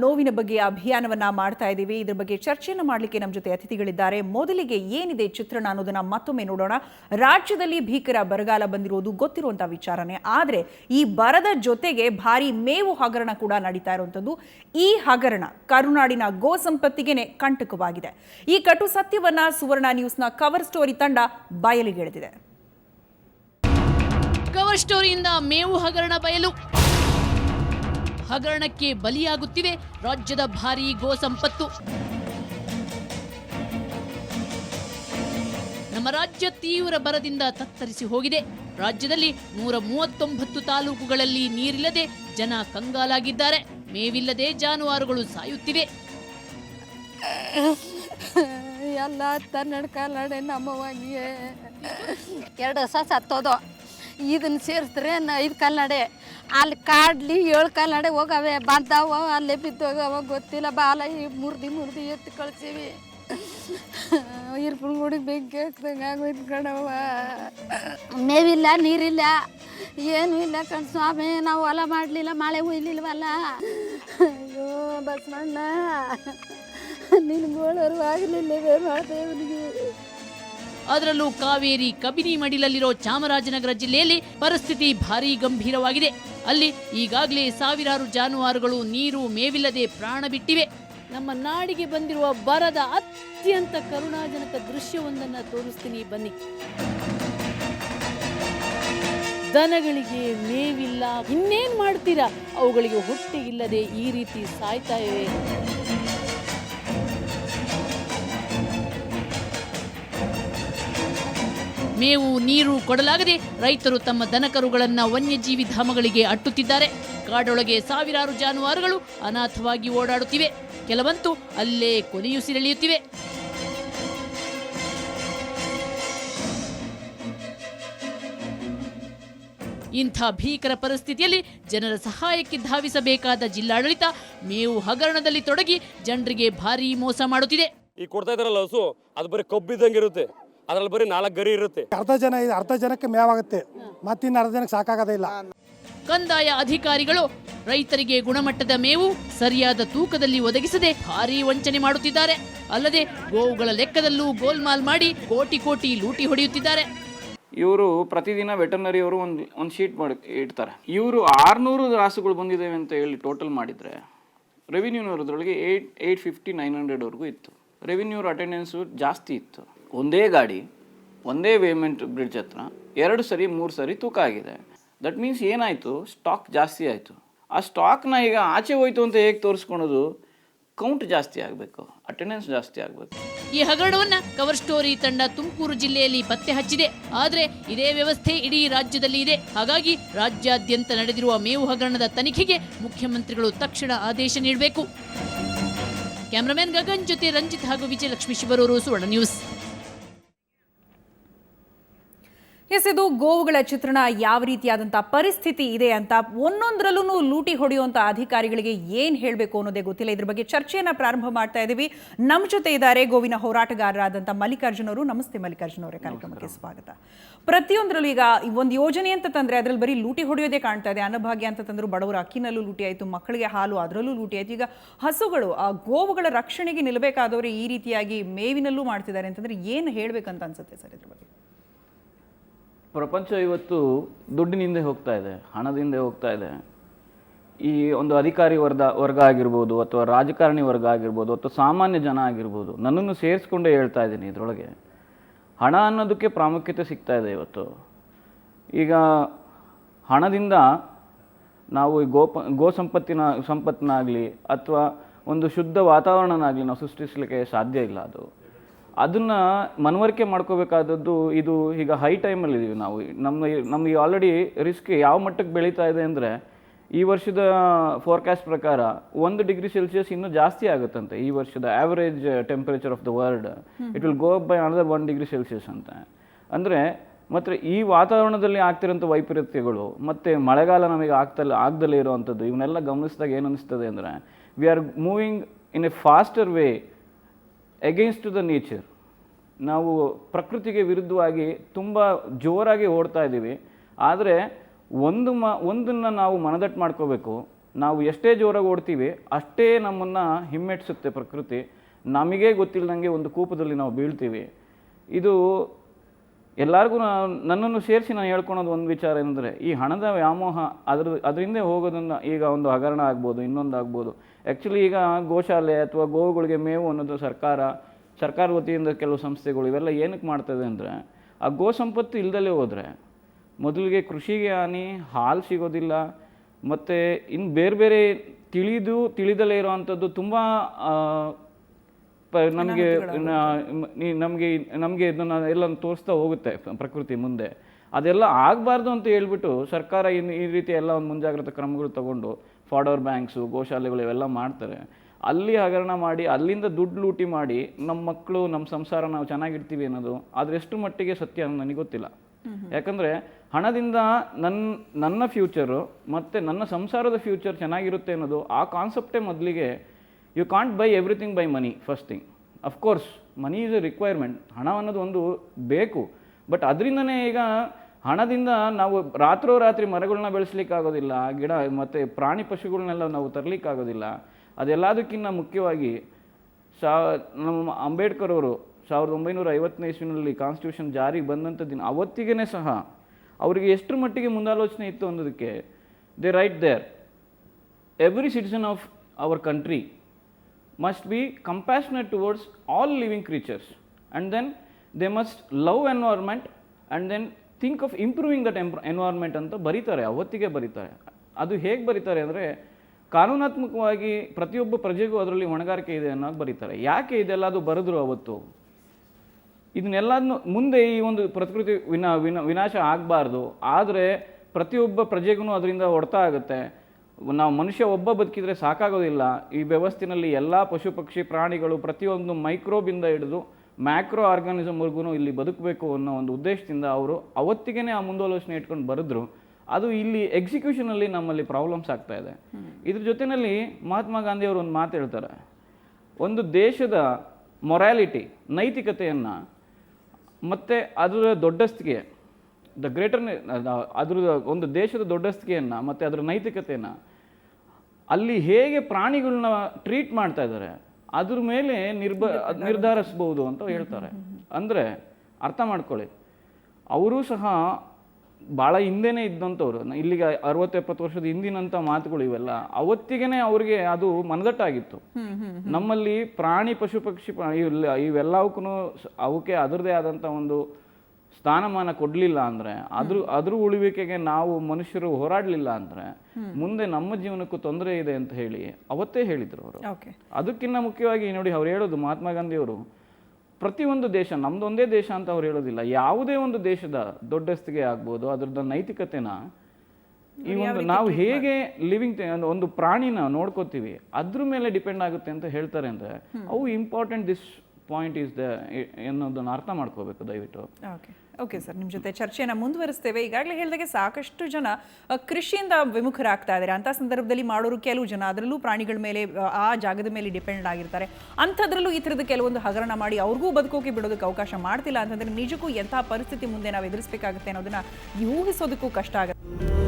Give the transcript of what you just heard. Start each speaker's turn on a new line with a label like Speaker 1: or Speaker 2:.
Speaker 1: ನೋವಿನ ಬಗ್ಗೆ ಅಭಿಯಾನವನ್ನ ಮಾಡ್ತಾ ಇದ್ದೀವಿ ಇದ್ರ ಬಗ್ಗೆ ಚರ್ಚೆಯನ್ನು ಮಾಡಲಿಕ್ಕೆ ನಮ್ಮ ಜೊತೆ ಅತಿಥಿಗಳಿದ್ದಾರೆ. ಮೊದಲಿಗೆ ಏನಿದೆ ಚಿತ್ರಣ ಅನ್ನೋದನ್ನ ಮತ್ತೊಮ್ಮೆ ನೋಡೋಣ. ರಾಜ್ಯದಲ್ಲಿ ಭೀಕರ ಬರಗಾಲ ಬಂದಿರುವುದು ಗೊತ್ತಿರುವಂತಹ ವಿಚಾರನೆ. ಆದ್ರೆ ಈ ಬರದ ಜೊತೆಗೆ ಭಾರಿ ಮೇವು ಹಗರಣ ಕೂಡ ನಡೀತಾ ಇರುವಂಥದ್ದು. ಈ ಹಗರಣ ಕರುನಾಡಿನ ಗೋ ಸಂಪತ್ತಿಗೆನೆ ಕಂಟಕವಾಗಿದೆ. ಈ ಕಟು ಸತ್ಯವನ್ನ ಸುವರ್ಣ ನ್ಯೂಸ್ನ ಕವರ್ ಸ್ಟೋರಿ ತಂಡ ಬಯಲಿಗೆಳೆದಿದೆ
Speaker 2: ಕವರ್ ಸ್ಟೋರಿಯಿಂದ ಮೇವು ಹಗರಣ ಬಯಲು. ಹಗರಣಕ್ಕೆ ಬಲಿಯಾಗುತ್ತಿವೆ ರಾಜ್ಯದ ಭಾರೀ ಗೋ ಸಂಪತ್ತು. ನಮ್ಮ ರಾಜ್ಯ ತೀವ್ರ ಬರದಿಂದ ತತ್ತರಿಸಿ ಹೋಗಿದೆ. ರಾಜ್ಯದಲ್ಲಿ ನೂರ ಮೂವತ್ತೊಂಬತ್ತು ತಾಲೂಕುಗಳಲ್ಲಿ ನೀರಿಲ್ಲದೆ ಜನ ಕಂಗಾಲಾಗಿದ್ದಾರೆ. ಮೇವಿಲ್ಲದೆ ಜಾನುವಾರುಗಳು ಸಾಯುತ್ತಿವೆ.
Speaker 3: ಎಲ್ಲ ಕನ್ನಡ ನಡೆ ನಮ್ಮವಾಗಿಯೇ. ಎರಡು ಸಸ ಸತ್ತೋದು. ಇದನ್ನ ಸೇರಿಸಿದ್ರೆ ಐದು ಕಾಲ್ನಡೆ ಅಲ್ಲಿ ಕಾಡ್ಲಿ ಏಳು ಕಾಲ್ನಡೆ ಹೋಗವೆ, ಬಂದಾವ, ಅಲ್ಲಿ ಬಿದ್ದೋಗವ, ಗೊತ್ತಿಲ್ಲ ಬಾಲ, ಈ ಮುರ್ದಿ ಮುರ್ದಿ ಎತ್ತಿ ಕಳ್ಸೀವಿ. ಇರ್ಪುಣ್ಗುಡಿಗೆ ಬೆಂಕಿ ಹಾಕ್ದಂಗೆ ಕಣವ್ವ. ಮೇವಿಲ್ಲ, ನೀರಿಲ್ಲ, ಏನೂ ಇಲ್ಲ ಕಣ್ ಸ್ವಾಮಿ, ನಾವು ಹೊಲ ಮಾಡಲಿಲ್ಲ, ಮಳೆ ಹುಯ್ಲಿಲ್ವಲ್ಲ? ಅಯ್ಯೋ, ಬಸವಣ್ಣ ನಿನ್ಗೋಳರು ಆಗಲಿಲ್ಲವೇ ದೇವರಿಗೆ
Speaker 2: ಅದರಲ್ಲೂ ಕಾವೇರಿ, ಕಬಿನಿ ಮಡಿಲಲ್ಲಿರೋ ಚಾಮರಾಜನಗರ ಜಿಲ್ಲೆಯಲ್ಲಿ ಪರಿಸ್ಥಿತಿ ಭಾರೀ ಗಂಭೀರವಾಗಿದೆ. ಅಲ್ಲಿ ಈಗಾಗಲೇ ಸಾವಿರಾರು ಜಾನುವಾರುಗಳು, ನೀರು ಮೇವಿಲ್ಲದೆ ಪ್ರಾಣ ಬಿಟ್ಟಿವೆ. ನಮ್ಮ ನಾಡಿಗೆ ಬಂದಿರುವ ಬರದ ಅತ್ಯಂತ ಕರುಣಾಜನಕ ದೃಶ್ಯವೊಂದನ್ನು ತೋರಿಸ್ತೀನಿ, ಬನ್ನಿ. ದನಗಳಿಗೆ ಮೇವಿಲ್ಲ, ಇನ್ನೇನು ಮಾಡ್ತೀರಾ? ಅವುಗಳಿಗೆ ಹೊಟ್ಟೆ ಇಲ್ಲದೆ ಈ ರೀತಿ ಸಾಯ್ತಾ ಇವೆ. ಮೇವು ನೀರು ಕೊಡಲಾಗದೆ ರೈತರು ತಮ್ಮ ದನಕರುಗಳನ್ನು ವನ್ಯಜೀವಿ ಧಾಮಗಳಿಗೆ ಅಟ್ಟುತ್ತಿದ್ದಾರೆ. ಕಾಡೊಳಗೆ ಸಾವಿರಾರು ಜಾನುವಾರುಗಳು ಅನಾಥವಾಗಿ ಓಡಾಡುತ್ತಿವೆ. ಕೆಲವಂತೂ ಅಲ್ಲೇ ಕೊನೆಯುಸಿರೆಳೆಯುತ್ತಿವೆ ಇಂಥ ಭೀಕರ ಪರಿಸ್ಥಿತಿಯಲ್ಲಿ ಜನರ ಸಹಾಯಕ್ಕೆ ಧಾವಿಸಬೇಕಾದ ಜಿಲ್ಲಾಡಳಿತ ಮೇವು ಹಗರಣದಲ್ಲಿ ತೊಡಗಿ ಜನರಿಗೆ ಭಾರೀ ಮೋಸ ಮಾಡುತ್ತಿದೆ.
Speaker 4: ಈ ಕೊಡ್ತಾ ಇದಾರಲ್ಲ ಹಸು, ಅದು ಬರೀ ಕಬ್ಬಿದ್ದಂಗೆ ಇರುತ್ತೆ. ಅದ್ರಲ್ಲಿ ಬರೀ ನಾಲ್ಕು ಗರಿ ಇರುತ್ತೆ.
Speaker 5: ಅರ್ಧ ಜನ ಇದೆ ಅರ್ಧ ಜನಕ್ಕೆ ಮೇವಾಗುತ್ತೆ. ಮತ್ತಿನ್ನು ಅರ್ಧ ಜನಕ್ಕೆ ಸಾಕಾಗೋದಿಲ್ಲ
Speaker 2: ಕಂದಾಯ ಅಧಿಕಾರಿಗಳು ರೈತರಿಗೆ ಗುಣಮಟ್ಟದ ಮೇವು ಸರಿಯಾದ ತೂಕದಲ್ಲಿ ಒದಗಿಸದೆ ಭಾರೀ ವಂಚನೆ ಮಾಡುತ್ತಿದ್ದಾರೆ. ಅಲ್ಲದೆ ಗೋವುಗಳ ಲೆಕ್ಕದಲ್ಲೂ ಗೋಲ್ಮಾಲ್ ಮಾಡಿ ಕೋಟಿ ಕೋಟಿ ಲೂಟಿ ಹೊಡೆಯುತ್ತಿದ್ದಾರೆ.
Speaker 6: ಇವರು ಪ್ರತಿದಿನ ವೆಟರ್ನರಿ ಅವರು ಒಂದು ಒಂದು ಶೀಟ್ ಮಾಡಿ ಇಡ್ತಾರೆ. ಇವರು ಆರುನೂರು ರಾಸುಗಳು ಬಂದಿದ್ದೇವೆ ಅಂತ ಹೇಳಿ ಟೋಟಲ್ ಮಾಡಿದರೆ ರೆವಿನ್ಯೂನವ್ರದ್ರೊಳಗೆ ಏಯ್ಟ್ ಏಯ್ಟ್ ಫಿಫ್ಟಿ ನೈನ್ ಹಂಡ್ರೆಡ್ವರೆಗೂ ಇತ್ತು. ರೆವಿನ್ಯೂರ್ ಅಟೆಂಡೆನ್ಸು ಜಾಸ್ತಿ ಇತ್ತು. ಒಂದೇ ಗಾಡಿ, ಒಂದೇ ವೇಮೆಂಟ್ ಬ್ರಿಡ್ಜ್ ಹತ್ರ ಎರಡು ಸರಿ, ಮೂರು ಸರಿ ತೂಕ ಆಗಿದೆ. ದಟ್ ಮೀನ್ಸ್ ಏನಾಯಿತು? ಸ್ಟಾಕ್ ಜಾಸ್ತಿ ಆಯಿತು. ಆ ಸ್ಟಾಕ್ನ ಈಗ ಆಚೆ ಹೋಯ್ತು ಅಂತ ಹೇಗೆ ತೋರಿಸ್ಕೊಳೋದು? ಕೌಂಟ್ ಜಾಸ್ತಿ ಆಗಬೇಕು. ಅಟೆಂಡೆನ್ಸ್ ಜಾಸ್ತಿ ಆಗಬೇಕು.
Speaker 2: ಈ ಹಗರಣವನ್ನ ಕವರ್ ಸ್ಟೋರಿ ತಂಡ ತುಮಕೂರು ಜಿಲ್ಲೆಯಲ್ಲಿ ಪತ್ತೆ ಹಚ್ಚಿದೆ. ಆದರೆ ಇದೇ ವ್ಯವಸ್ಥೆ ಇಡೀ ರಾಜ್ಯದಲ್ಲಿ ಇದೆ. ಹಾಗಾಗಿ ರಾಜ್ಯಾದ್ಯಂತ ನಡೆದಿರುವ ಮೇವು ಹಗರಣದ ತನಿಖೆಗೆ ಮುಖ್ಯಮಂತ್ರಿಗಳು ತಕ್ಷಣ ಆದೇಶ ನೀಡಬೇಕು. ಕ್ಯಾಮರಾಮನ್ ಗಗನ್ ಜೊತೆ ರಂಜಿತ್ ಹಾಗೂ ವಿಜಯಲಕ್ಷ್ಮಿ ಶಿವರೂರು ಸುವರ್ಣ ನ್ಯೂಸ್
Speaker 1: ಎಸ್ ಇದು ಗೋವುಗಳ ಚಿತ್ರಣ ಯಾವ ರೀತಿಯಾದಂಥ ಪರಿಸ್ಥಿತಿ ಇದೆ ಅಂತ ಒಂದೊಂದರಲ್ಲೂ ಲೂಟಿ ಹೊಡೆಯುವಂಥ ಅಧಿಕಾರಿಗಳಿಗೆ ಏನು ಹೇಳಬೇಕು ಅನ್ನೋದೇ ಗೊತ್ತಿಲ್ಲ. ಇದ್ರ ಬಗ್ಗೆ ಚರ್ಚೆಯನ್ನು ಪ್ರಾರಂಭ ಮಾಡ್ತಾ ಇದ್ದೀವಿ ನಮ್ಮ ಜೊತೆ ಇದ್ದಾರೆ ಗೋವಿನ ಹೋರಾಟಗಾರರಾದಂಥ ಮಲ್ಲಿಕಾರ್ಜುನ್ ಅವರು. ನಮಸ್ತೆ ಮಲ್ಲಿಕಾರ್ಜುನ ಅವರೇ ಕಾರ್ಯಕ್ರಮಕ್ಕೆ ಸ್ವಾಗತ. ಪ್ರತಿಯೊಂದರಲ್ಲೂ ಈಗ ಒಂದು ಯೋಜನೆ ಅಂತ ತಂದ್ರೆ ಅದರಲ್ಲಿ ಬರೀ ಲೂಟಿ ಹೊಡೆಯೋದೇ ಕಾಣ್ತಾ ಇದೆ. ಅನ್ನಭಾಗ್ಯ ಅಂತ ತಂದ್ರು ಬಡವರ ಅಕ್ಕಿನಲ್ಲೂ ಲೂಟಿ ಆಯಿತು ಮಕ್ಕಳಿಗೆ ಹಾಲು ಅದರಲ್ಲೂ ಲೂಟಿ ಆಯಿತು. ಈಗ ಹಸುಗಳು ಆ ಗೋವುಗಳ ರಕ್ಷಣೆಗೆ ನಿಲ್ಲಬೇಕಾದವರು ಈ ರೀತಿಯಾಗಿ ಮೇವಿನಲ್ಲೂ ಮಾಡ್ತಿದ್ದಾರೆ ಅಂತಂದ್ರೆ ಏನು ಹೇಳಬೇಕಂತ ಅನ್ಸುತ್ತೆ ಸರ್ ಇದ್ರ ಬಗ್ಗೆ?
Speaker 6: ಪ್ರಪಂಚ ಇವತ್ತು ದುಡ್ಡಿನಿಂದ ಹೋಗ್ತಾ ಇದೆ, ಹಣದಿಂದ ಹೋಗ್ತಾ ಇದೆ. ಈ ಒಂದು ಅಧಿಕಾರಿ ವರ್ಗ ವರ್ಗ ಆಗಿರ್ಬೋದು ಅಥವಾ ರಾಜಕಾರಣಿ ವರ್ಗ ಆಗಿರ್ಬೋದು ಅಥವಾ ಸಾಮಾನ್ಯ ಜನ ಆಗಿರ್ಬೋದು, ನನ್ನನ್ನು ಸೇರಿಸ್ಕೊಂಡೇ ಹೇಳ್ತಾ ಇದ್ದೀನಿ ಇದರೊಳಗೆ. ಹಣ ಅನ್ನೋದಕ್ಕೆ ಪ್ರಾಮುಖ್ಯತೆ ಸಿಗ್ತಾ ಇದೆ ಇವತ್ತು. ಈಗ ಹಣದಿಂದ ನಾವು ಈ ಗೋಪ ಗೋ ಸಂಪತ್ತಿನ, ಸಂಪತ್ತನ್ನಾಗಲಿ ಅಥವಾ ಒಂದು ಶುದ್ಧ ವಾತಾವರಣನಾಗಲಿ ನಾವು ಸೃಷ್ಟಿಸಲಿಕ್ಕೆ ಸಾಧ್ಯ ಇಲ್ಲ ಅದು. ಅದನ್ನು ಮನವರಿಕೆ ಮಾಡ್ಕೋಬೇಕಾದದ್ದು ಇದು ಈಗ ಹೈ ಟೈಮಲ್ಲಿ ಇದೀವಿ ನಾವು. ನಮ್ಮ ನಮಗೆ ಆಲ್ರೆಡಿ ರಿಸ್ಕ್ ಯಾವ ಮಟ್ಟಕ್ಕೆ ಬೆಳೀತಾ ಇದೆ ಅಂದರೆ ಈ ವರ್ಷದ ಫೋರ್ಕಾಸ್ಟ್ ಪ್ರಕಾರ ಒಂದು ಡಿಗ್ರಿ ಸೆಲ್ಸಿಯಸ್ ಇನ್ನೂ ಜಾಸ್ತಿ ಆಗುತ್ತಂತೆ. ಈ ವರ್ಷದ average temperature of the world it will go up by another one degree Celsius ಅಂತ. ಅಂದರೆ ಮತ್ತು ಈ ವಾತಾವರಣದಲ್ಲಿ ಆಗ್ತಿರೋಂಥ ವೈಪರೀತ್ಯಗಳು ಮತ್ತು ಮಳೆಗಾಲ ನಮಗೆ ಆಗ್ತಲ್ಲ ಆಗ್ದಲೇ ಇರುವಂಥದ್ದು ಇವನ್ನೆಲ್ಲ ಗಮನಿಸಿದಾಗ ಏನು ಅನಿಸ್ತದೆ ಅಂದರೆ we are moving in a faster way against the nature ನಾವು ಪ್ರಕೃತಿಗೆ ವಿರುದ್ಧವಾಗಿ ತುಂಬ ಜೋರಾಗಿ ಓಡ್ತಾ ಇದ್ದೀವಿ. ಆದರೆ ಒಂದು ಮ, ಒಂದನ್ನು ನಾವು ಮನದಟ್ಟು ಮಾಡ್ಕೋಬೇಕು. ನಾವು ಎಷ್ಟೇ ಜೋರಾಗಿ ಓಡ್ತೀವಿ, ಅಷ್ಟೇ ನಮ್ಮನ್ನು ಹಿಮ್ಮೆಟ್ಟಿಸುತ್ತೆ ಪ್ರಕೃತಿ. ನಮಗೇ ಗೊತ್ತಿಲ್ಲದಂಗೆ ಒಂದು ಕೂಪದಲ್ಲಿ ನಾವು ಬೀಳ್ತೀವಿ. ಇದು ಎಲ್ಲರಿಗೂ ನನ್ನನ್ನು ಸೇರಿಸಿ ನಾನು ಹೇಳ್ಕೊಳೋದು ಒಂದು ವಿಚಾರ ಏನಂದರೆ, ಈ ಹಣದ ವ್ಯಾಮೋಹ ಅದ್ರ ಅದರಿಂದ ಹೋಗೋದನ್ನು ಈಗ ಒಂದು ಹಗರಣ ಆಗ್ಬೋದು ಇನ್ನೊಂದು ಆಗ್ಬೋದು ಆ್ಯಕ್ಚುಲಿ ಈಗ ಗೋಶಾಲೆ ಅಥವಾ ಗೋವುಗಳಿಗೆ ಮೇವು ಅನ್ನೋದು ಸರ್ಕಾರ ಸರ್ಕಾರ ವತಿಯಿಂದ ಕೆಲವು ಸಂಸ್ಥೆಗಳು ಇವೆಲ್ಲ ಏನಕ್ಕೆ ಮಾಡ್ತದೆ ಅಂದರೆ, ಆ ಗೋ ಸಂಪತ್ತು ಇಲ್ದಲೇ ಹೋದರೆ ಮೊದಲಿಗೆ ಕೃಷಿಗೆ ಹಾನಿ, ಹಾಲು ಸಿಗೋದಿಲ್ಲ, ಮತ್ತು ಇನ್ನು ಬೇರೆ ಬೇರೆ ತಿಳಿದು ತಿಳಿದಲೇ ಇರೋವಂಥದ್ದು ತುಂಬ ನಮಗೆ ನಮಗೆ ನಮಗೆ ಇದನ್ನ ಎಲ್ಲ ತೋರಿಸ್ತಾ ಹೋಗುತ್ತೆ ಪ್ರಕೃತಿ ಮುಂದೆ. ಅದೆಲ್ಲ ಆಗಬಾರ್ದು ಅಂತ ಹೇಳ್ಬಿಟ್ಟು ಸರ್ಕಾರ ಇನ್ನು ಈ ರೀತಿ ಎಲ್ಲ ಒಂದು ಮುಂಜಾಗ್ರತಾ ಕ್ರಮಗಳು ತಗೊಂಡು ಫಾಡೋರ್ ಬ್ಯಾಂಕ್ಸು ಗೋಶಾಲೆಗಳು ಇವೆಲ್ಲ ಮಾಡ್ತಾರೆ. ಅಲ್ಲಿ ಹಗರಣ ಮಾಡಿ ಅಲ್ಲಿಂದ ದುಡ್ಡು ಲೂಟಿ ಮಾಡಿ ನಮ್ಮ ಮಕ್ಕಳು ನಮ್ಮ ಸಂಸಾರ ನಾವು ಚೆನ್ನಾಗಿರ್ತೀವಿ ಅನ್ನೋದು ಆದ್ರೆ ಎಷ್ಟು ಮಟ್ಟಿಗೆ ಸತ್ಯ ಅನ್ನೋದು ನನಗೆ ಗೊತ್ತಿಲ್ಲ. ಯಾಕಂದ್ರೆ ಹಣದಿಂದ ನನ್ನ ನನ್ನ ಫ್ಯೂಚರು ಮತ್ತು ನನ್ನ ಸಂಸಾರದ ಫ್ಯೂಚರ್ ಚೆನ್ನಾಗಿರುತ್ತೆ ಅನ್ನೋದು ಆ ಕಾನ್ಸೆಪ್ಟೇ ಮೊದಲಿಗೆ you can't buy everything buy money first thing of course money is a requirement ಹಣ ಅನ್ನೋದು ಒಂದು ಬೇಕು. ಬಟ್ ಅದರಿಂದನೇ ಈಗ ಹಣದಿಂದ ನಾವು ರಾತ್ರೋರಾತ್ರಿ ಮರಗಳನ್ನ ಬೆಳೆಸ್ಲಿಕ್ಕಾಗೋದಿಲ್ಲ, ಗಿಡ ಮತ್ತು ಪ್ರಾಣಿ ಪಶುಗಳನ್ನೆಲ್ಲ ನಾವು ತರಲಿಕ್ಕಾಗೋದಿಲ್ಲ. ಅದೆಲ್ಲದಕ್ಕಿಂತ ಮುಖ್ಯವಾಗಿ ಸಾ, ನಮ್ಮ ಅಂಬೇಡ್ಕರ್ ಅವರು ಸಾವಿರದ ಒಂಬೈನೂರ ಐವತ್ತನೇ ಇಸ್ವಿನಲ್ಲಿ ಕಾನ್ಸ್ಟಿಟ್ಯೂಷನ್ ಜಾರಿಗೆ ಬಂದಂಥ ದಿನ ಅವತ್ತಿಗೇ ಸಹ ಅವರಿಗೆ ಎಷ್ಟರ ಮಟ್ಟಿಗೆ ಮುಂದಾಲೋಚನೆ ಇತ್ತು ಅನ್ನೋದಕ್ಕೆ they write there every citizen of our country must be compassionate towards all living creatures. And then they must love environment and then think of improving that ಎಂಪ್ environment ಅಂತ ಬರೀತಾರೆ, ಅವತ್ತಿಗೆ ಬರೀತಾರೆ. ಅದು ಹೇಗೆ ಬರೀತಾರೆ ಅಂದರೆ ಕಾನೂನಾತ್ಮಕವಾಗಿ ಪ್ರತಿಯೊಬ್ಬ ಪ್ರಜೆಗೂ ಅದರಲ್ಲಿ ಹೊಣೆಗಾರಿಕೆ ಇದೆ ಅನ್ನೋದು ಬರೀತಾರೆ. ಯಾಕೆ ಇದೆಲ್ಲ ಅದು ಬರೆದ್ರು ಅವತ್ತು? ಇದನ್ನೆಲ್ಲದನ್ನು ಮುಂದೆ ಈ ಒಂದು ಪ್ರಕೃತಿ ವಿನಾ, ವಿನ, ವಿನಾಶ ಆಗಬಾರ್ದು. ಆದರೆ ಪ್ರತಿಯೊಬ್ಬ ಪ್ರಜೆಗೂ ಅದರಿಂದ ಹೊಡ್ತಾ ಆಗುತ್ತೆ. ನಾವು ಮನುಷ್ಯ ಒಬ್ಬ ಬದುಕಿದರೆ ಸಾಕಾಗೋದಿಲ್ಲ. ಈ ವ್ಯವಸ್ಥಿನಲ್ಲಿ ಎಲ್ಲ ಪಶು ಪಕ್ಷಿ ಪ್ರಾಣಿಗಳು ಪ್ರತಿಯೊಂದು ಮೈಕ್ರೋಬಿಂದ ಹಿಡಿದು ಮ್ಯಾಕ್ರೋ ಆರ್ಗಾನಿಸಮ್ವರೆಗೂ ಇಲ್ಲಿ ಬದುಕಬೇಕು ಅನ್ನೋ ಒಂದು ಉದ್ದೇಶದಿಂದ ಅವರು ಅವತ್ತಿಗೇ ಆ ಮುಂದಾಲೋಚನೆ ಇಟ್ಕೊಂಡು ಬರೆದ್ರು. ಅದು ಇಲ್ಲಿ ಎಕ್ಸಿಕ್ಯೂಷನಲ್ಲಿ ನಮ್ಮಲ್ಲಿ ಪ್ರಾಬ್ಲಮ್ಸ್ ಆಗ್ತಾ ಇದೆ. ಇದ್ರ ಜೊತೆಯಲ್ಲಿ ಮಹಾತ್ಮ ಗಾಂಧಿಯವರು ಒಂದು ಮಾತು ಹೇಳ್ತಾರೆ. ಒಂದು ದೇಶದ ಮೊರಾಲಿಟಿ ನೈತಿಕತೆಯನ್ನು ಮತ್ತು ಅದರ ದೊಡ್ಡಸ್ತಿಗೆ ದ ಗ್ರೇಟರ್ ಅದ್ರ ಒಂದು ದೇಶದ ದೊಡ್ಡಸ್ತಿಕೆಯನ್ನು ಮತ್ತು ಅದರ ನೈತಿಕತೆಯನ್ನು ಅಲ್ಲಿ ಹೇಗೆ ಪ್ರಾಣಿಗಳನ್ನ ಟ್ರೀಟ್ ಮಾಡ್ತಾ ಇದ್ದಾರೆ ಅದ್ರ ಮೇಲೆ ನಿರ್ಬ ನಿರ್ಧರಿಸ್ಬೋದು ಅಂತ ಹೇಳ್ತಾರೆ. ಅಂದರೆ ಅರ್ಥ ಮಾಡ್ಕೊಳ್ಳಿ ಅವರು ಸಹ ಭಾಳ ಹಿಂದೆನೇ ಇದ್ದಂಥವ್ರು. ಇಲ್ಲಿಗೆ ಅರವತ್ತು ಎಪ್ಪತ್ತು ವರ್ಷದ ಹಿಂದಿನಂಥ ಮಾತುಗಳು ಇವೆಲ್ಲ ಅವತ್ತಿಗೆನೆ ಅವ್ರಿಗೆ ಅದು ಮನದಟ್ಟಾಗಿತ್ತು. ನಮ್ಮಲ್ಲಿ ಪ್ರಾಣಿ ಪಶು ಪಕ್ಷಿ ಇವೆಲ್ಲ ಇವೆಲ್ಲವಕ್ಕೂ ಅವಕ್ಕೆ ಅದರದೇ ಆದಂಥ ಒಂದು ಸ್ಥಾನಮಾನ ಕೊಡಲಿಲ್ಲ ಅಂದರೆ ಅದ್ರ ಅದ್ರ ಉಳಿವಿಕೆಗೆ ನಾವು ಮನುಷ್ಯರು ಹೋರಾಡಲಿಲ್ಲ ಅಂದರೆ ಮುಂದೆ ನಮ್ಮ ಜೀವನಕ್ಕೂ ತೊಂದರೆ ಇದೆ ಅಂತ ಹೇಳಿ ಅವತ್ತೇ ಹೇಳಿದರು ಅವರು. ಅದಕ್ಕಿಂತ ಮುಖ್ಯವಾಗಿ ನೋಡಿ ಅವ್ರು ಹೇಳೋದು ಮಹಾತ್ಮ ಗಾಂಧಿಯವರು ಪ್ರತಿಯೊಂದು ದೇಶ ನಮ್ದೊಂದೇ ದೇಶ ಅಂತ ಅವ್ರು ಹೇಳೋದಿಲ್ಲ. ಯಾವುದೇ ಒಂದು ದೇಶದ ದೊಡ್ಡಸ್ತಿಗೆ ಆಗ್ಬೋದು ಅದ್ರದ್ದು ನೈತಿಕತೆನ ಈ ಒಂದು ನಾವು ಹೇಗೆ ಲಿವಿಂಗ್ ಒಂದು ಪ್ರಾಣಿನ ನೋಡ್ಕೋತೀವಿ ಅದ್ರ ಮೇಲೆ ಡಿಪೆಂಡ್ ಆಗುತ್ತೆ ಅಂತ ಹೇಳ್ತಾರೆ ಅಂದರೆ ಅವು important this point is the ಅನ್ನೋದನ್ನು ಅರ್ಥ ಮಾಡ್ಕೋಬೇಕು ದಯವಿಟ್ಟು.
Speaker 1: ಓಕೆ ಸರ್ ನಿಮ್ಮ ಜೊತೆ ಚರ್ಚೆಯನ್ನು ಮುಂದುವರಿಸ್ತೇವೆ. ಈಗಾಗಲೇ ಹೇಳಿದಾಗೆ ಸಾಕಷ್ಟು ಜನ ಕೃಷಿಯಿಂದ ವಿಮುಖರಾಗ್ತಾ ಇದ್ದಾರೆ. ಅಂಥ ಸಂದರ್ಭದಲ್ಲಿ ಮಾಡೋರು ಕೆಲವು ಜನ. ಅದರಲ್ಲೂ ಪ್ರಾಣಿಗಳ ಮೇಲೆ ಆ ಜಾಗದ ಮೇಲೆ ಡಿಪೆಂಡ್ ಆಗಿರ್ತಾರೆ. ಅಂಥದ್ರಲ್ಲೂ ಈ ಥರದ ಕೆಲವೊಂದು ಹಗರಣ ಮಾಡಿ ಅವ್ರಿಗೂ ಬದುಕೋಕೆ ಬಿಡೋದಕ್ಕೆ ಅವಕಾಶ ಮಾಡ್ತಿಲ್ಲ. ಅಂತಂದರೆ ನಿಜಕ್ಕೂ ಎಂಥ ಪರಿಸ್ಥಿತಿ ಮುಂದೆ ನಾವು ಎದುರಿಸಬೇಕಾಗುತ್ತೆ ಅನ್ನೋದನ್ನು ಊಹಿಸೋದಕ್ಕೂ ಕಷ್ಟ ಆಗುತ್ತೆ.